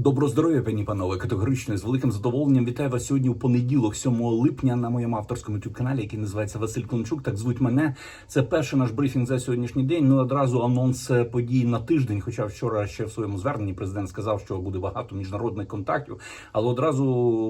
Доброго здоров'я, пані панове, категорично з великим задоволенням вітаю вас сьогодні у понеділок, 7 липня, на моєму авторському youtube каналі, який називається Василь Клончук. Так звуть мене. Це перший наш брифінг за сьогоднішній день. Ну одразу анонс е, подій на тиждень. Хоча вчора ще в своєму зверненні президент сказав, що буде багато міжнародних контактів. Але одразу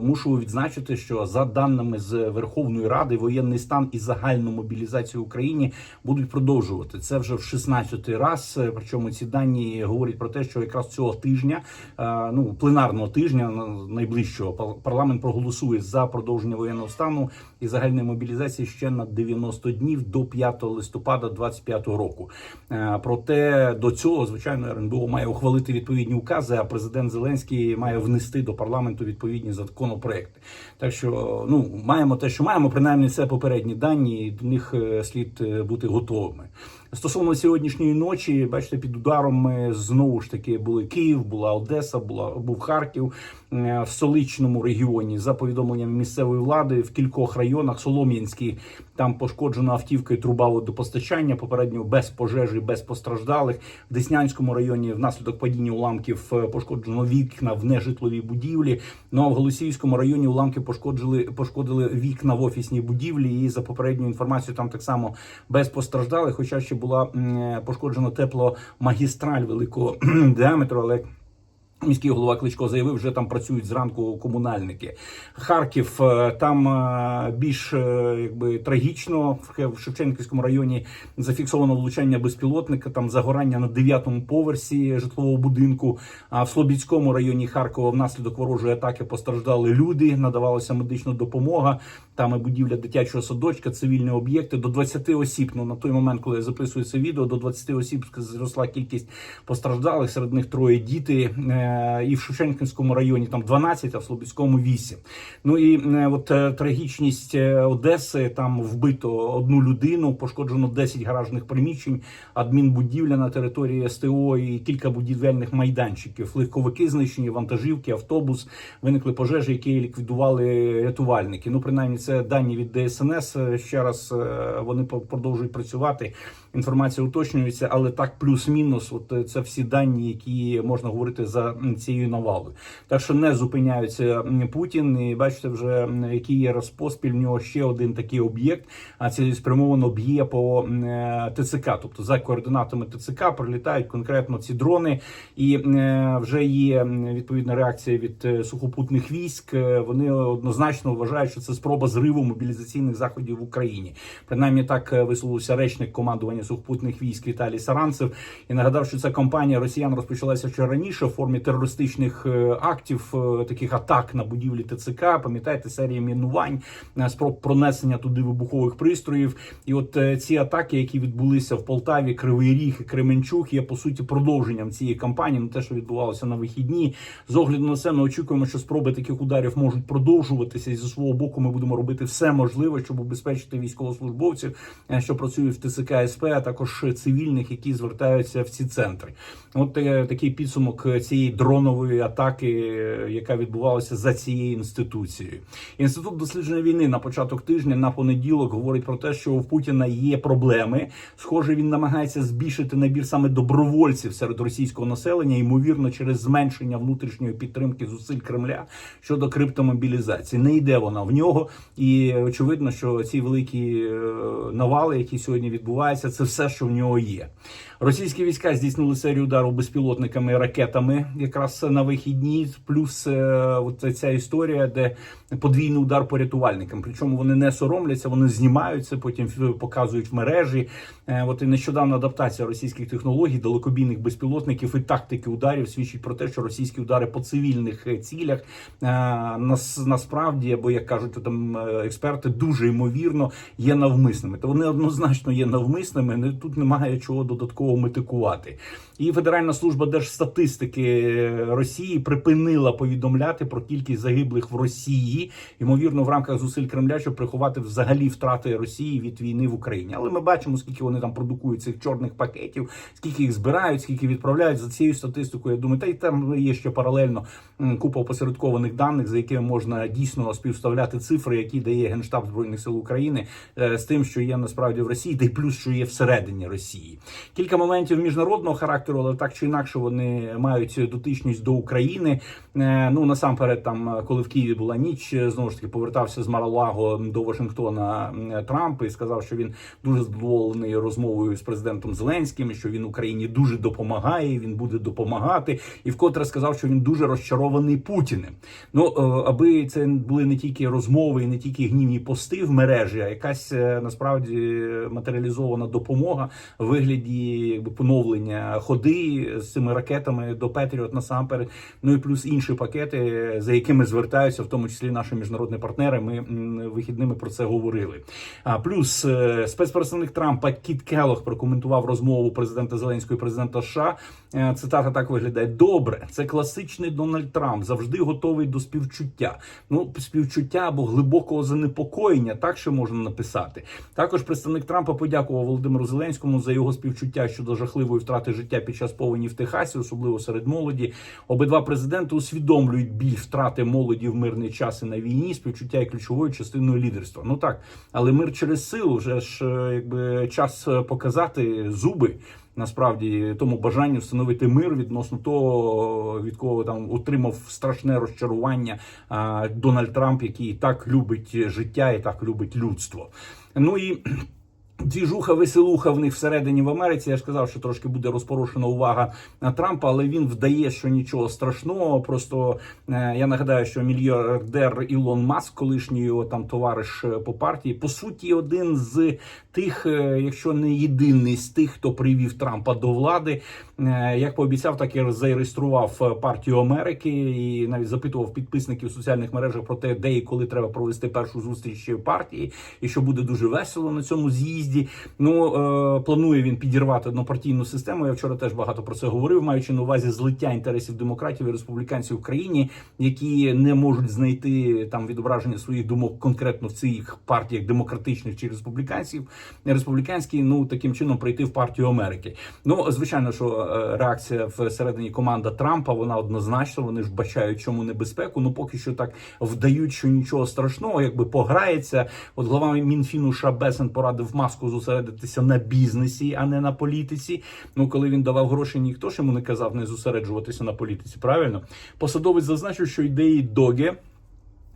мушу відзначити, що за даними з Верховної Ради, воєнний стан і загальну мобілізацію в Україні будуть продовжувати. Це вже в 16-й раз. Е, Причому ці дані говорять про те, що якраз цього тижня. е, ну пленарного тижня на- найближчого пар- парламент проголосує за продовження воєнного стану і загальної мобілізації ще на 90 днів до 5 листопада 2025 року. Е, Проте до цього звичайно РНБО має ухвалити відповідні укази. А президент Зеленський має внести до парламенту відповідні законопроекти. Так що ну маємо те, що маємо. Принаймні, це попередні дані, і до них е, слід е, бути готовими. Стосовно сьогоднішньої ночі, бачите, під ударом ми знову ж таки були Київ, була Одеса, була був Харків в столичному регіоні. За повідомленням місцевої влади в кількох районах Солом'янський там пошкоджена автівка і труба водопостачання. Попередньо без пожежі, без постраждалих. В Деснянському районі внаслідок падіння уламків е, пошкоджено вікна в нежитловій будівлі. Ну а в Голосіївському районі уламки пошкоджили пошкодили вікна в офісній будівлі. І за попередньою інформацією, там так само без постраждалих, хоча ще була пошкоджена тепломагістраль великого діаметру, але Міський голова Кличко заявив, вже там працюють зранку комунальники. Харків е, там е, більш е, якби трагічно в Шевченківському районі зафіксовано влучання безпілотника. Там загорання на дев'ятому поверсі житлового будинку. А в Слобідському районі Харкова внаслідок ворожої атаки постраждали люди. Надавалася медична допомога. Там і будівля дитячого садочка, цивільні об'єкти до 20 осіб. Ну на той момент, коли я записую це відео, до 20 осіб зросла кількість постраждалих. Серед них троє діти. Е, І в Шевченківському районі там 12, а в Слобідському 8. Ну і е, от е, трагічність Одеси. Там вбито одну людину, пошкоджено 10 гаражних приміщень, адмінбудівля на території СТО і кілька будівельних майданчиків. Легковики знищені, вантажівки, автобус. Виникли пожежі, які ліквідували рятувальники. Ну, принаймні, це дані від ДСНС. Ще раз вони продовжують працювати. Інформація уточнюється, але так плюс-мінус. От е, це всі дані, які можна говорити за цією навалою. Так що не зупиняється Путін. І бачите, вже який є розпоспіль. В нього ще один такий об'єкт. А цілеспрямовано б'є по е, ТЦК. Тобто за координатами ТЦК прилітають конкретно ці дрони, і е, вже є відповідна реакція від сухопутних військ. Вони однозначно вважають, що це спроба зриву мобілізаційних заходів в Україні. Принаймні так висловився речник командування сухопутних військ Віталій Саранцев і нагадав, що ця кампанія росіян розпочалася ще раніше в формі терористичних е, актів, е, таких атак на будівлі ТЦК. Пам'ятаєте, серія мінувань, е, спроб пронесення туди вибухових пристроїв. І от ці атаки, які відбулися в Полтаві, Кривий Ріг і Кременчук, є по суті продовженням цієї кампанії. Ну те, що відбувалося на вихідні. З огляду на це, ми очікуємо, що спроби таких ударів можуть продовжуватися. І зі свого боку, ми будемо робити все можливе, щоб убезпечити військовослужбовців, що працюють в ТЦК СП, а також цивільних, які звертаються в ці центри. От е, такий підсумок цієї дронової атаки, е, яка відбувалася за цією інституцією. Інститут дослідження війни на початок тижня на понеділок говорить про те, що у Путіна є проблеми. Схоже, він намагається збільшити набір саме добровольців серед російського населення, ймовірно, через зменшення внутрішньої підтримки зусиль Кремля щодо криптомобілізації. Не йде вона в нього, і очевидно, що ці великі е, навали, які сьогодні відбуваються, це все, що в нього є. Російські війська здійснили серію ударів безпілотниками ракетами, якраз на вихідні. Плюс е, от ця історія, де подвійний удар по рятувальникам. Причому вони не соромляться, вони знімаються, потім показують в мережі. Е, От і нещодавна адаптація російських технологій, далекобійних безпілотників і тактики ударів свідчить про те, що російські удари по цивільних е, цілях е, нас насправді, або як кажуть там експерти, дуже ймовірно є навмисними. То вони однозначно є навмисними. Тут немає чого додатково метикувати. І Федеральна служба держстатистики Росії припинила повідомляти про кількість загиблих в Росії, ймовірно, в рамках зусиль Кремля, щоб приховати взагалі втрати Росії від війни в Україні. Але ми бачимо, скільки вони там продукують цих чорних пакетів, скільки їх збирають, скільки відправляють за цією статистикою. Я думаю, та й там є ще паралельно купа опосередкованих даних, за якими можна дійсно співставляти цифри, які дає Генштаб збройних сил України е, з тим, що є насправді в Росії, та й плюс, що є всередині Росії. Кілька моментів міжнародного характеру, але так чи інакше вони мають дотичність до України. Е, Ну насамперед, там коли в Києві була ніч, е, знову ж таки повертався з Маралаго до Вашингтона Трамп і сказав, що він дуже задоволений розмовою з президентом Зеленським, що він Україні дуже допомагає. Він буде допомагати, і вкотре сказав, що він дуже розчарований Путіним. Ну е, аби це були не тільки розмови, і не тільки гнівні пости в мережі, а якась е, насправді матеріалізована допомога в вигляді якби поновлення ходи з цими ракетами до Петріот насамперед. Ну і плюс інші пакети, за якими звертаються, в тому числі наші міжнародні партнери. Ми вихідними про це говорили. А плюс е, спецпредставник Трампа Кіт Келох прокоментував розмову президента Зеленського і президента США. Е, Цитата так виглядає: добре, це класичний Дональд Трамп, завжди готовий до співчуття. Ну, співчуття або глибокого занепокоєння, так ще можна написати. Також представник Трампа подякував Володимиру Зеленському за його співчуття щодо жахливої втрати життя під час повені в Техасі, особливо серед молоді. Обидва президенти усвідомлюють біль втрати молоді в мирний час і на війні. Співчуття є ключовою частиною лідерства. Ну так, але мир через силу вже ж е, якби час е, показати зуби. Насправді тому бажанню встановити мир відносно того, від кого там отримав страшне розчарування а, Дональд Трамп, який так любить життя і так любить людство. Ну і Двіжуха, веселуха в них всередині в Америці. Я ж казав, що трошки буде розпорушена увага на Трампа, але він вдає, що нічого страшного. Просто е, я нагадаю, що мільярдер Ілон Маск, колишній його там товариш е, по партії, по суті, один з тих, е, якщо не єдиний з тих, хто привів Трампа до влади. Е, Як пообіцяв, так і зареєстрував е, партію Америки і навіть запитував підписників в соціальних мережах про те, де і коли треба провести першу зустріч партії, і що буде дуже весело на цьому з'їзді. Ну планує він підірвати однопартійну систему. Я вчора теж багато про це говорив, маючи на увазі злиття інтересів демократів і республіканців в країні, які не можуть знайти там відображення своїх думок конкретно в цих партіях демократичних чи республіканців. Республіканські, ну таким чином прийти в партію Америки. Ну звичайно, що е, реакція всередині команда Трампа вона однозначно. Вони ж бачають чому небезпеку. Ну поки що так вдають, що нічого страшного, якби пограється. От глава Мінфіну Шабесен порадив маску зосередитися на бізнесі, а не на політиці. Ну коли він давав гроші, ніхто ж йому не казав не зосереджуватися на політиці. Правильно посадовець зазначив, що ідеї Доге.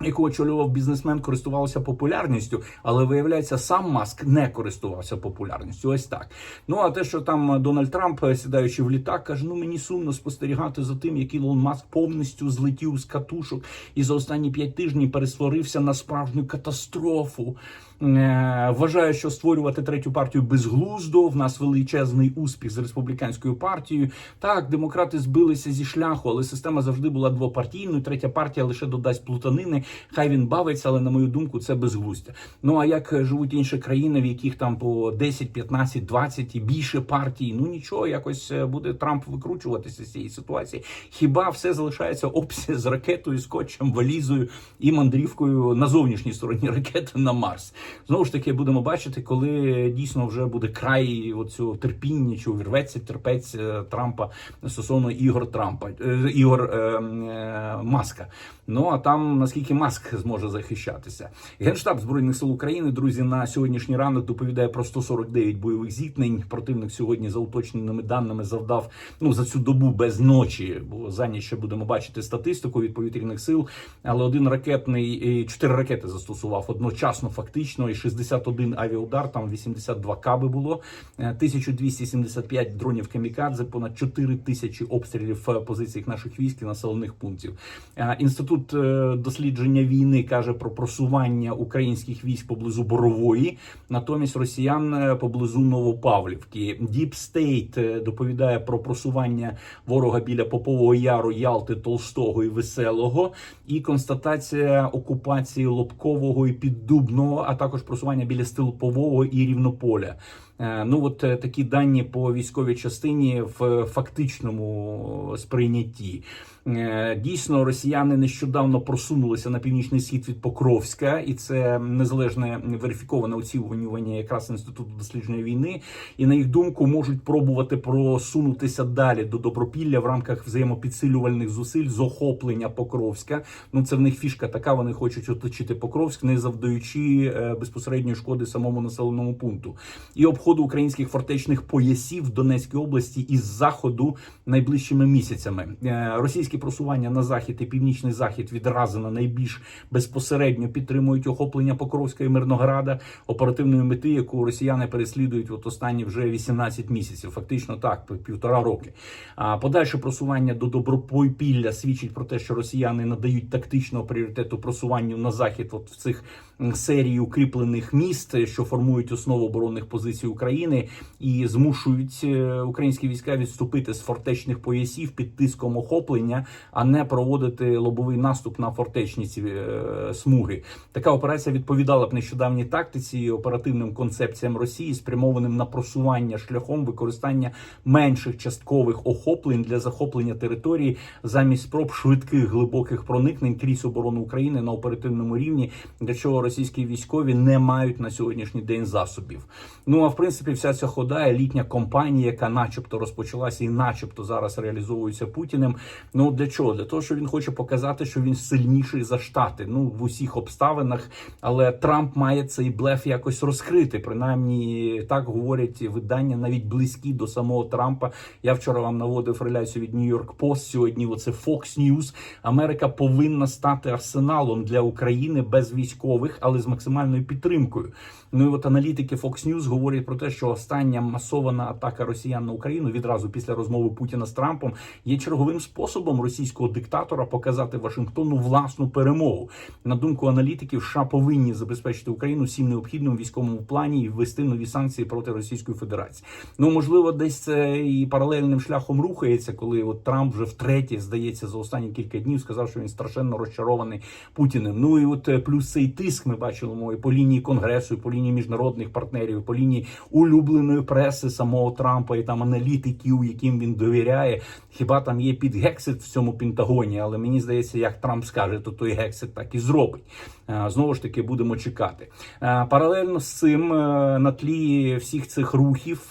Яку очолював бізнесмен, користувався популярністю, але виявляється, сам Маск не користувався популярністю. Ось так. Ну а те, що там Дональд Трамп, сідаючи в літак, каже: ну мені сумно спостерігати за тим, як Ілон Маск повністю злетів з катушок і за останні п'ять тижнів пересварився на справжню катастрофу. Е, Вважаю, що створювати третю партію безглуздо. В нас величезний успіх з республіканською партією. Так, демократи збилися зі шляху, але система завжди була двопартійною. Третя партія лише додасть плутанини. Хай він бавиться, але на мою думку, це безглуздя. Ну а як живуть інші країни, в яких там по 10, 15, 20 і більше партій? Ну нічого, якось е, буде Трамп викручуватися з цієї ситуації. Хіба все залишається опція з ракетою, скотчем, валізою і мандрівкою на зовнішній стороні ракети на Марс? Знову ж таки, будемо бачити, коли дійсно вже буде край оцього терпіння, чи увірветься терпець е, Трампа стосовно ігор Трампа, е, ігор е, е, Маска. Ну а там наскільки Маск зможе захищатися. Генштаб збройних сил України, друзі, на сьогоднішній ранок доповідає про 149 бойових зіткнень. Противник сьогодні за уточненими даними завдав ну за цю добу без ночі. Бо за ніч ще будемо бачити статистику від повітряних сил. Але один ракетний чотири ракети застосував одночасно, фактично, і 61 авіаудар. Там 82 каби було, Е, 1275 дронів камікадзе, понад 4 тисячі обстрілів е, позицій наших військ і населених пунктів. Е, Інститут е, дослідження війни каже про просування українських військ поблизу Борової, натомість росіян е, поблизу Новопавлівки. Е, доповідає про просування ворога біля Попового Яру, Ялти, Толстого і Веселого, і констатація окупації Лобкового і Піддубного, а також просування біля Стилпового і Рівнополя. Е, Ну от е, такі дані по військовій частині в фактичному сприйнятті. Е, Дійсно, росіяни нещодавно просунулися на північний схід від Покровська, і це незалежне верифіковане оцінювання якраз інституту дослідження війни. І на їх думку можуть пробувати просунутися далі до Добропілля в рамках взаємопідсилювальних зусиль з охоплення Покровська. Ну це в них фішка така. Вони хочуть оточити Покровськ, не завдаючи е, безпосередньої шкоди самому населеному пункту. І обходу українських фортечних поясів в Донецькій області із заходу найближчими місяцями. Е, Російські просування на захід і північний захід відразу найбільш безпосередньо підтримують охоплення Покровська і Мирнограда оперативної мети, яку росіяни переслідують от останні вже 18 місяців. Фактично так, півтора роки. А подальше просування до Добропілля свідчить про те, що росіяни надають тактичного пріоритету просуванню на захід, от в цих серії укріплених міст, що формують основу оборонних позицій України, і змушують е, українські війська відступити з фортечних поясів під тиском охоплення, а не проводити лобовий наступ на фортечні ці е, смуги. Така операція відповідала б нещодавній тактиці і оперативним концепціям Росії, спрямованим на просування шляхом використання менших часткових охоплень для захоплення території замість спроб швидких глибоких проникнень крізь оборону України на оперативному рівні, для чого російські військові не мають на сьогоднішній день засобів. Ну а в принципі, вся ця хода елітня компанія, яка, начебто, розпочалася і, начебто, зараз реалізовується Путіним. Ну для чого? Для того, що він хоче показати, що він сильніший за штати. Ну в усіх обставинах. Але Трамп має цей блеф якось розкрити. Принаймні так говорять видання, навіть близькі до самого Трампа. Я вчора вам наводив реляцію від York Post, Сьогодні оце Fox News. Америка повинна стати арсеналом для України без військових, але з максимальною підтримкою. Ну і от аналітики Fox News говорять про те, що остання масована атака росіян на Україну відразу після розмови Путіна з Трампом є черговим способом російського диктатора показати Вашингтону власну перемогу. На думку аналітиків, США повинні забезпечити Україну всім необхідним військовому плані і ввести нові санкції проти Російської Федерації. Ну можливо, десь це і паралельним шляхом рухається, коли от Трамп вже втретє здається за останні кілька днів сказав, що він страшенно розчарований Путіним. Ну і от е, плюс цей тиск ми бачимо і по лінії конгресу, і по лінії міжнародних партнерів, по лінії улюбленої преси самого Трампа і там аналітиків, яким він довіряє. Хіба там є підгексит в цьому Пентагоні? Але мені здається, як Трамп скаже, то той гексит так і зробить. Е, Знову ж таки, будемо чекати. Е, Паралельно з цим е, на тлі всіх цих рухів,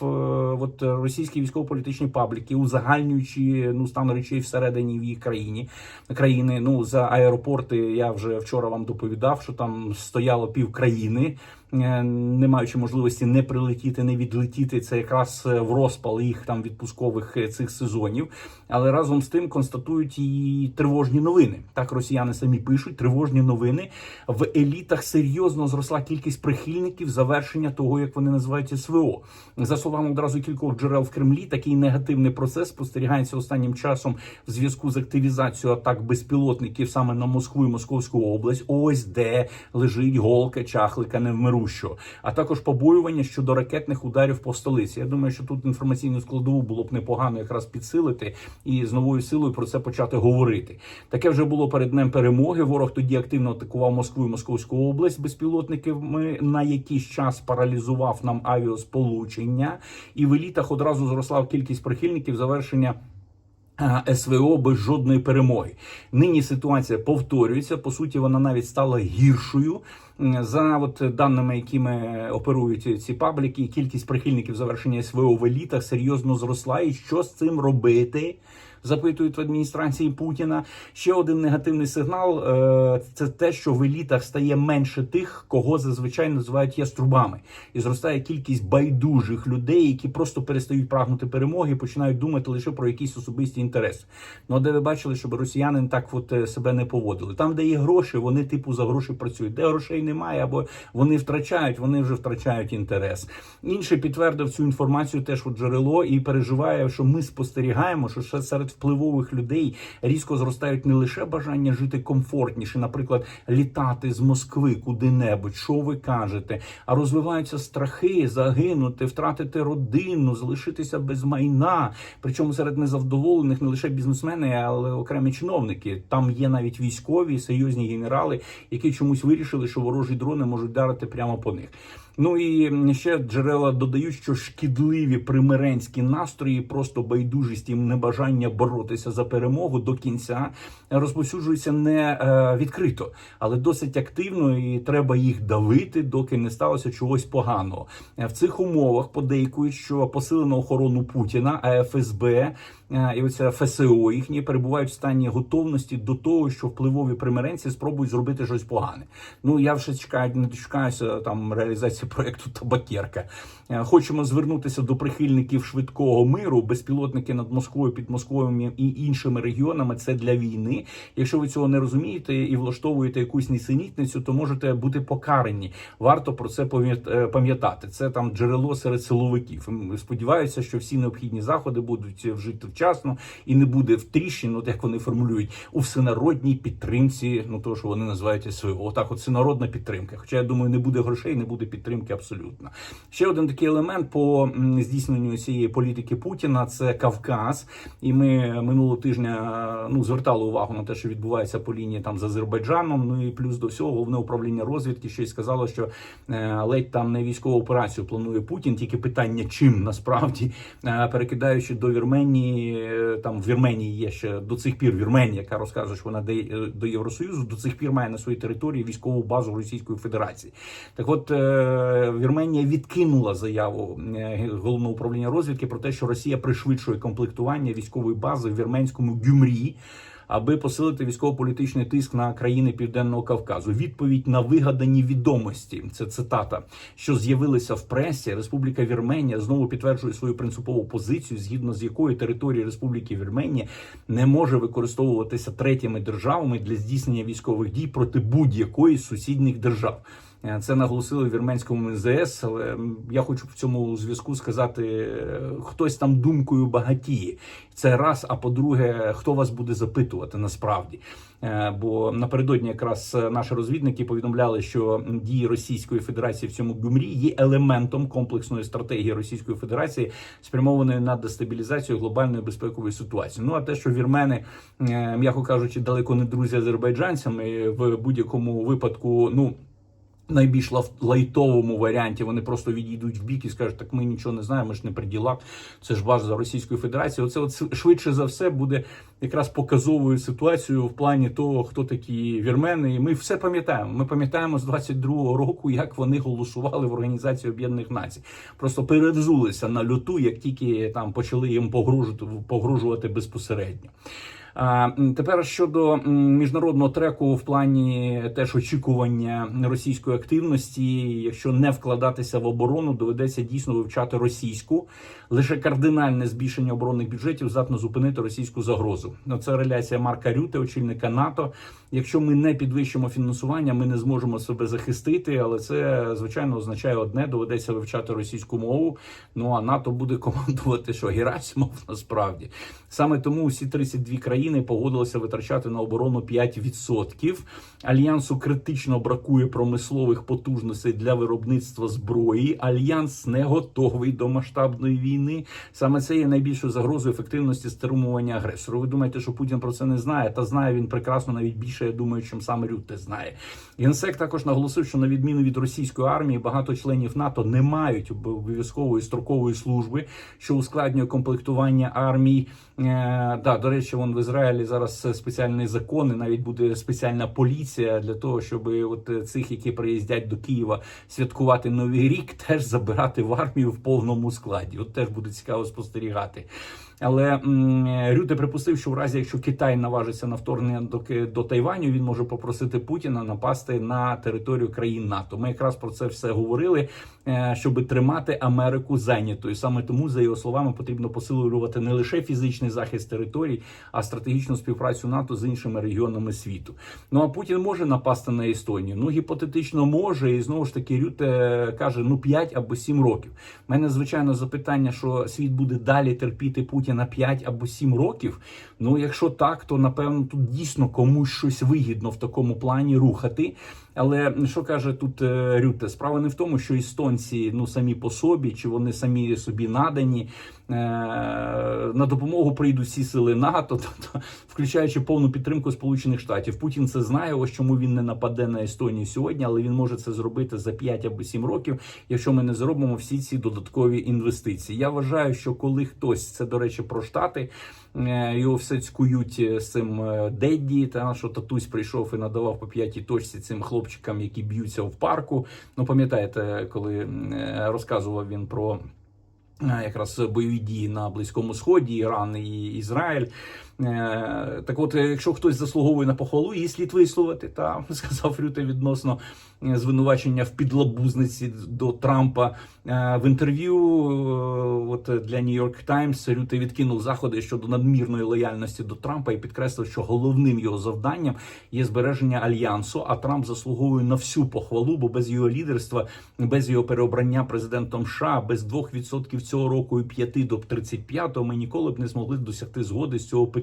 от російські військово-політичні пабліки, узагальнюючи ну стан речей всередині в їх країні країни. Ну за аеропорти я вже вчора вам доповідав, що там стояло пів країни. Е, Не маючи можливості не прилетіти, не відлетіти, це якраз е, в розпал їх там відпускових е, цих сезонів. Але разом з тим констатують і тривожні новини. Так росіяни самі пишуть тривожні новини. В елітах серйозно зросла кількість прихильників завершення того, як вони називають СВО. За словами одразу кількох джерел в Кремлі, такий негативний процес спостерігається останнім часом в зв'язку з активізацією атак безпілотників саме на Москву і Московську область. Ось де лежить голка чахлика невмирущого, а також побоювання щодо ракетних ударів по столиці. Я думаю, що тут інформаційну складову було б непогано якраз підсилити і з новою силою про це почати говорити. Таке вже було перед днем перемоги. Ворог тоді активно атакував Москву і Московську область безпілотниками, на якийсь час паралізував нам авіасполучення, і в елітах одразу зросла кількість прихильників завершення. СВО без жодної перемоги. Нині ситуація повторюється. По суті, вона навіть стала гіршою. За от даними, якими оперують ці пабліки, кількість прихильників завершення СВО в елітах серйозно зросла. І що з цим робити? Запитують в адміністрації Путіна. Ще один негативний сигнал е, це те, що в елітах стає менше тих, кого зазвичай називають яструбами, і зростає кількість байдужих людей, які просто перестають прагнути перемоги, починають думати лише про якісь особисті інтереси. Ну де ви бачили, щоб росіяни так от е, себе не поводили? Там, де є гроші, вони типу за гроші працюють. Де грошей немає, або вони втрачають, вони вже втрачають інтерес. Інший підтвердив цю інформацію теж у джерело і переживає, що ми спостерігаємо, що ще серед впливових людей різко зростають не лише бажання жити комфортніше, наприклад, літати з Москви куди-небудь, що ви кажете, а розвиваються страхи загинути, втратити родину, залишитися без майна. Причому серед незавдоволених не лише бізнесмени, але окремі чиновники. Там є навіть військові, серйозні генерали, які чомусь вирішили, що ворожі дрони можуть дарити прямо по них. Ну і ще джерела додають, що шкідливі примиренські настрої, просто байдужість і небажання боротися за перемогу до кінця розповсюджуються не е, відкрито, але досить активно, і треба їх давити, доки не сталося чогось поганого. Е, В цих умовах подейкують, що посилено охорону Путіна, а ФСБ е, і оця ФСО їхні перебувають в стані готовності до того, що впливові примиренці спробують зробити щось погане. Ну я вже чекаю, не дочекаюся там реалізації проекту Табакерка. Е, Хочемо звернутися до прихильників швидкого миру. Безпілотники над Москвою, під Москвою і іншими регіонами це для війни. Якщо ви цього не розумієте і влаштовуєте якусь нісенітницю, то можете бути покарані. Варто про це пам'ят- е, пам'ятати. Це там джерело серед силовиків. Сподіваюся, що всі необхідні заходи будуть вжити вчасно і не буде в тріщин, от як вони формулюють, у всенародній підтримці. Ну то що вони називають СВО. Отак, от всенародна підтримка. Хоча я думаю, не буде грошей, не буде підтримки абсолютно. Ще один такий елемент по здійсненню цієї політики Путіна це Кавказ. І ми минулого тижня ну звертали увагу на те, що відбувається по лінії там з Азербайджаном. Ну і плюс до всього головне управління розвідки ще й сказало, що е, ледь там не військову операцію планує Путін. Тільки питання, чим насправді е, перекидаючи до Вірменії, там в Вірменії є ще до цих пір Вірменія, яка розказує, що вона е, до Євросоюзу, до цих пір має на своїй території військову базу Російської Федерації. Так, от е, Вірменія відкинула заяву е, головного управління розвідки про те, що Росія пришвидшує комплектування військової бази в вірменському Гюмрі. Аби посилити військово-політичний тиск на країни Південного Кавказу, відповідь на вигадані відомості. Це цитата, що з'явилися в пресі. Республіка Вірменія знову підтверджує свою принципову позицію, згідно з якою територія Республіки Вірменія не може використовуватися третіми державами для здійснення військових дій проти будь-якої з сусідніх держав. Е, Це наголосили в вірменському МЗС. Але я хочу в цьому зв'язку сказати: е, хтось там думкою багатіє. Це раз. А по-друге, хто вас буде запитувати насправді? Е, Бо напередодні якраз наші розвідники повідомляли, що дії Російської Федерації в цьому гумрі є елементом комплексної стратегії Російської Федерації, спрямованої на дестабілізацію глобальної безпекової ситуації. Ну а те, що вірмени, м'яко кажучи, далеко не друзі азербайджанцями в будь-якому випадку, ну. Найбільш лайтовому варіанті вони просто відійдуть в бік і скажуть, так ми нічого не знаємо, ми ж не при ділах, це ж база Російської Федерації. Оце от швидше за все буде якраз показовою ситуацією в плані того, хто такі вірмени. І ми все пам'ятаємо. Ми пам'ятаємо з 22-го року, як вони голосували в Організації Об'єднаних Націй. Просто перевзулися на люту, як тільки там почали їм погрожувати, погрожувати безпосередньо. Тепер щодо міжнародного треку в плані теж очікування російської активності, якщо не вкладатися в оборону, доведеться дійсно вивчати російську. Лише кардинальне збільшення оборонних бюджетів здатно зупинити російську загрозу. Ну, Це реляція Марка Рюте, очільника НАТО. Якщо ми не підвищимо фінансування, ми не зможемо себе захистити. Але це звичайно означає одне: доведеться вивчати російську мову. Ну а НАТО буде командувати, що Герасимов насправді саме тому усі 32 країни погодилися витрачати на оборону 5%. Альянсу критично бракує промислових потужностей для виробництва зброї. Альянс не готовий до масштабної війни. Саме це є найбільшою загрозою ефективності стримування агресора. Ви думаєте, що Путін про це не знає? Та знає він прекрасно, навіть більше я думаю, чим сам Рютте знає. Генсек також наголосив, що на відміну від російської армії, багато членів НАТО не мають обов'язкової строкової служби, що ускладнює комплектування армій. Е, да, до речі, вон в Ізраїлі зараз спеціальні закони, навіть буде спеціальна поліція для того, щоб от цих, які приїздять до Києва святкувати новий рік, теж забирати в армію в повному складі. От теж буде цікаво спостерігати. Але Рюте припустив, що в разі, якщо Китай наважиться на вторгнення до, до Тайваню, він може попросити Путіна напасти на територію країн НАТО. Ми якраз про це все говорили, е, щоб тримати Америку зайнятою. Саме тому, за його словами, потрібно посилювати не лише фізичний захист територій, а стратегічну співпрацю НАТО з іншими регіонами світу. Ну а Путін може напасти на Естонію. Ну гіпотетично може, і знову ж таки Рюте каже: ну 5 або 7 років. У мене звичайно запитання, що світ буде далі терпіти Путіна 5 або 7 років. Ну, якщо так, то напевно тут дійсно комусь щось вигідно в такому плані рухати. Але що каже тут е, Рюте? Справа не в тому, що естонці ну самі по собі, чи вони самі собі надані. Е, На допомогу прийдуть всі сили НАТО, тобто, включаючи повну підтримку Сполучених Штатів. Путін це знає. Ось чому він не нападе на Естонію сьогодні, але він може це зробити за 5 або 7 років, якщо ми не зробимо всі ці додаткові інвестиції. Я вважаю, що коли хтось це до речі про штати. Е, Його все цькують е, з цим е, Дедді, та що татусь прийшов і надавав по п'ятій точці цим хлопчикам, які б'ються в парку. Ну пам'ятаєте, коли розказував він про якраз бойові дії на Близькому Сході, Іран і Ізраїль. Е, Так, от, якщо хтось заслуговує на похвалу, її слід висловити, та сказав Рюте відносно е, звинувачення в підлабузниці до Трампа Е, в інтерв'ю. От для York Times Рюте відкинув заходи щодо надмірної лояльності до Трампа і підкреслив, що головним його завданням є збереження альянсу. А Трамп заслуговує на всю похвалу, бо без його лідерства, без його переобрання президентом США, без 2% цього року і 5 до 35 ми ніколи б не змогли досягти згоди з цього питання.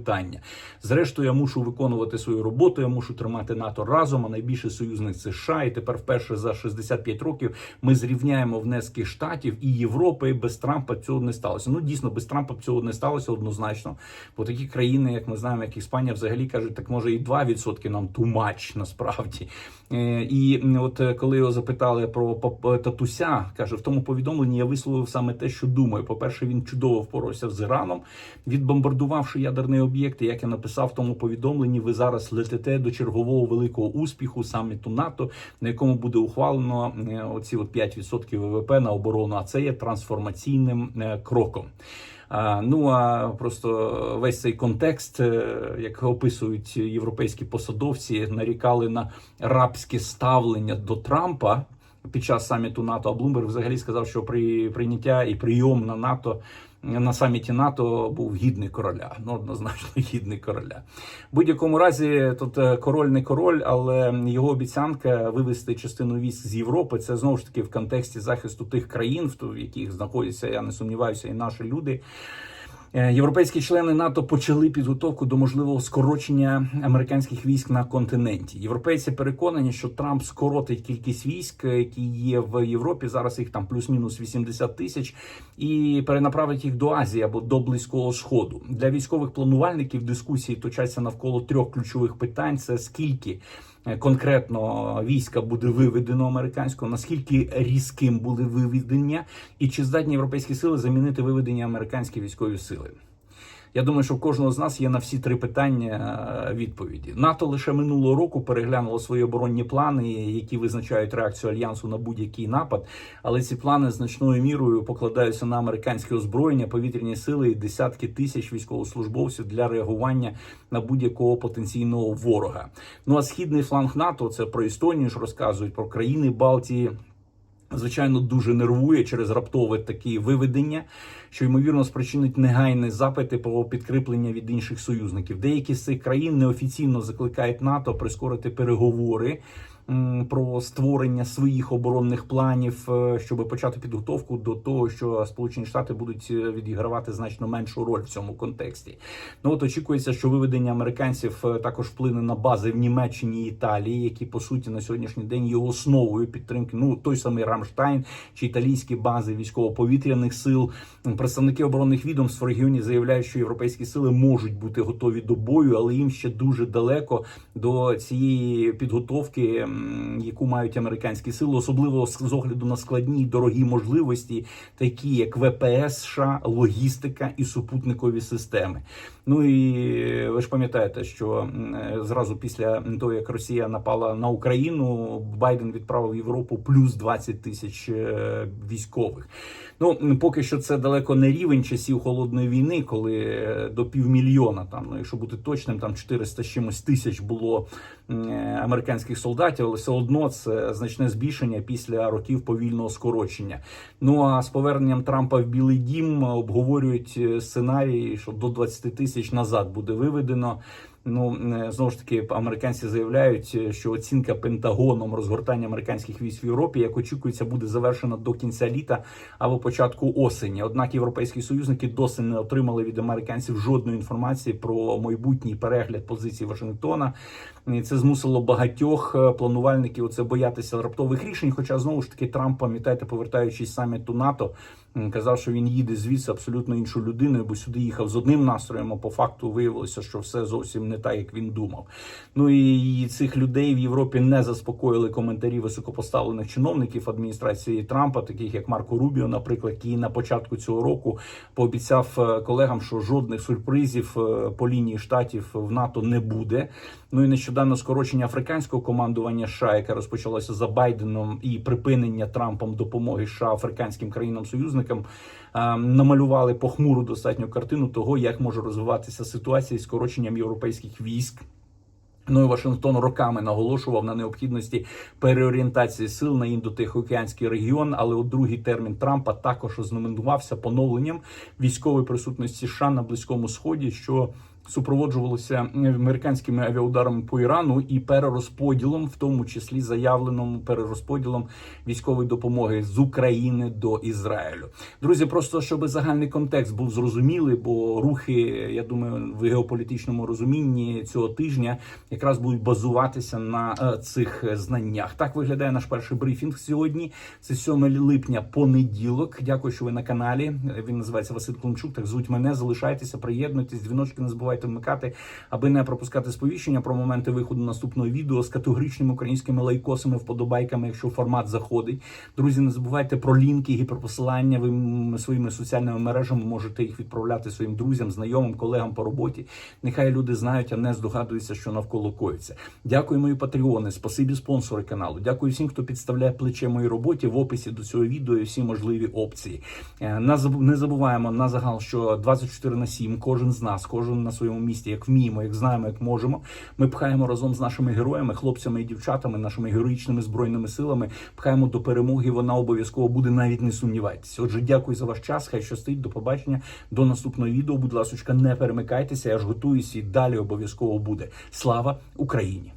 Зрештою, я мушу виконувати свою роботу. Я мушу тримати НАТО разом. А найбільший союзник США. І тепер, вперше за 65 років, ми зрівняємо внески штатів і Європи. Без Трампа цього не сталося. Ну дійсно, без Трампа цього не сталося однозначно. Бо такі країни, як ми знаємо, як Іспанія, взагалі кажуть, так може і 2% нам much, насправді. Е, І от е, коли його запитали про пап- татуся, каже, в тому повідомленні я висловив саме те, що думаю. По перше, він чудово впорався з Іраном, відбомбардувавши ядерний об'єкт. І як я написав в тому повідомленні, ви зараз летите до чергового великого успіху саміту НАТО, на якому буде ухвалено е, оці от 5% ВВП на оборону. А це є трансформаційним е, кроком. Ну а просто весь цей контекст, е, як описують європейські посадовці, нарікали на рабське ставлення до Трампа під час саміту НАТО. А Блумберг взагалі сказав, що при прийняття і прийом на НАТО. На саміті НАТО був гідний короля, ну однозначно гідний короля. В будь-якому разі тут е, король не король, але його обіцянка вивести частину військ з Європи. Це знову ж таки в контексті захисту тих країн, в яких знаходяться, я не сумніваюся, і наші люди. Е, Європейські члени НАТО почали підготовку до можливого скорочення американських військ на континенті. Європейці переконані, що Трамп скоротить кількість військ, е, які є в Європі. Зараз їх там плюс-мінус 80 тисяч, і перенаправить їх до Азії або до Близького Сходу. Для військових планувальників дискусії точаться навколо трьох ключових питань: це скільки. Е, Конкретно війська буде виведено американського, наскільки різким були виведення, і чи здатні європейські сили замінити виведення американські військові сили? Я думаю, що в кожного з нас є на всі три питання е, відповіді. НАТО лише минулого року переглянуло свої оборонні плани, які визначають реакцію альянсу на будь-який напад. Але ці плани значною мірою покладаються на американське озброєння, повітряні сили і десятки тисяч військовослужбовців для реагування на будь-якого потенційного ворога. Ну а східний фланг НАТО це про Естонію ж розказують про країни Балтії. Звичайно, дуже нервує через раптове такі виведення, що ймовірно спричинить негайні запити про підкріплення від інших союзників. Деякі з цих країн неофіційно закликають НАТО прискорити переговори про створення своїх оборонних планів, е, щоб почати підготовку до того, що Сполучені Штати будуть е, відігравати значно меншу роль в цьому контексті. Ну от очікується, що виведення американців е, також вплине на бази в Німеччині і Італії, які по суті на сьогоднішній день є основою підтримки. Ну той самий Рамштайн чи італійські бази військово-повітряних сил. Представники оборонних відомств в регіоні заявляють, що європейські сили можуть бути готові до бою, але їм ще дуже далеко до цієї підготовки, яку мають американські сили, особливо з огляду на складні дорогі можливості, такі як ВПС, США, логістика і супутникові системи. Ну і ви ж пам'ятаєте, що е, зразу після того, як Росія напала на Україну, Байден відправив в Європу плюс 20 тисяч е, військових. Ну поки що це далеко не рівень часів холодної війни, коли е, до півмільйона, там ну якщо бути точним, там 400 з чимось тисяч було е, американських солдатів, але все одно це значне збільшення після років повільного скорочення. Ну а з поверненням Трампа в Білий Дім обговорюють е, сценарій, що до 20 тисяч назад буде виведено. Ну е, знову ж таки, американці заявляють, е, що оцінка Пентагоном розгортання американських військ в Європі, як очікується, буде завершена до кінця літа або початку осені. Однак європейські союзники досі не отримали від американців жодної інформації про майбутній перегляд позиції Вашингтона. Це змусило багатьох е, планувальників оце боятися раптових рішень. Хоча знову ж таки Трамп, пам'ятаєте, повертаючись саміту НАТО, казав, що він їде звідси абсолютно іншою людиною, бо сюди їхав з одним настроєм. А по факту виявилося, що все зовсім не так, як він думав. Ну і цих людей в Європі не заспокоїли коментарі високопоставлених чиновників адміністрації Трампа, таких як Марко Рубіо, наприклад, який на початку цього року пообіцяв е, колегам, що жодних сюрпризів е, по лінії штатів в НАТО не буде. Ну і нещодавно скорочення африканського командування США, яке розпочалося за Байденом, і припинення Трампом допомоги США африканським країнам-союзникам, е, намалювали похмуру достатньо картину того, як може розвиватися ситуація з скороченням європейських військ. Ну і Вашингтон роками наголошував на необхідності переорієнтації сил на індотихоокеанський регіон. Але у другий термін Трампа також ознаменувався поновленням військової присутності США на близькому сході, що супроводжувалося американськими авіаударами по Ірану і перерозподілом, в тому числі заявленим перерозподілом військової допомоги з України до Ізраїлю. Друзі, просто щоб загальний контекст був зрозумілий, бо рухи, я думаю, в геополітичному розумінні цього тижня якраз будуть базуватися на е, цих знаннях. Так виглядає наш перший брифінг сьогодні. Це 7 липня, понеділок. Дякую, що ви на каналі. Він називається Василь Клончук. Так звуть мене. Залишайтеся, приєднуйтесь, дзвіночки не забувайте вмикати, аби не пропускати сповіщення про моменти виходу наступного відео з категоричними українськими лайкосами, вподобайками, якщо формат заходить. Друзі, не забувайте про лінки, гіперпосилання. Ви своїми соціальними мережами можете їх відправляти своїм друзям, знайомим, колегам по роботі. Нехай люди знають, а не здогадуються, що навколо коїться. Дякую, мої патреони, спасибі спонсори каналу. Дякую всім, хто підставляє плече моїй роботі в описі до цього відео і всі можливі опції. Е, Не забуваємо на загал, що 24 на 7 кожен з нас, кожен на своєму місті, як вміємо, як знаємо, як можемо. Ми пхаємо разом з нашими героями, хлопцями і дівчатами, нашими героїчними збройними силами. Пхаємо до перемоги. Вона обов'язково буде. Навіть не сумнівайтеся. Отже, дякую за ваш час. Хай щастить. До побачення. До наступного відео. Будь ласка, не перемикайтеся. Я ж готуюсь і далі обов'язково буде. Слава Україні!